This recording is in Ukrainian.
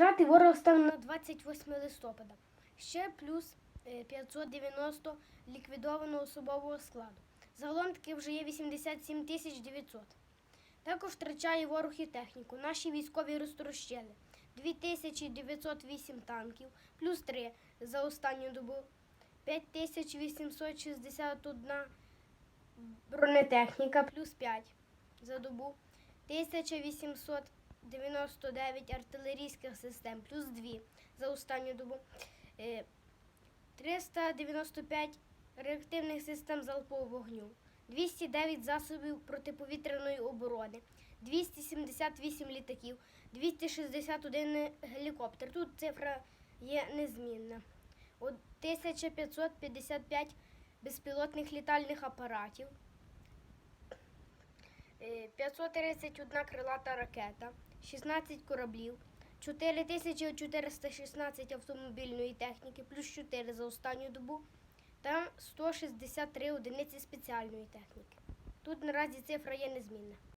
Втрати ворог став на 28 листопада. Ще плюс е, 590 ліквідованого особового складу. Загалом таки вже є 87 тисяч 900. Також втрачає ворог і техніку. Наші військові розтрощили 2908 танків, плюс 3 за останню добу, 5861 бронетехніка, плюс 5 за добу, 1899 артилерійських систем, плюс 2 за останню добу, е, 395 реактивних систем залпового вогню, 209 засобів протиповітряної оборони, 278 літаків, 261 гелікоптер. Тут цифра є незмінна. 1555 безпілотних літальних апаратів, е, 531 крилата ракета, 16 кораблів, 4416 автомобільної техніки, плюс 4 за останню добу та 163 одиниці спеціальної техніки. Тут наразі цифра є незмінна.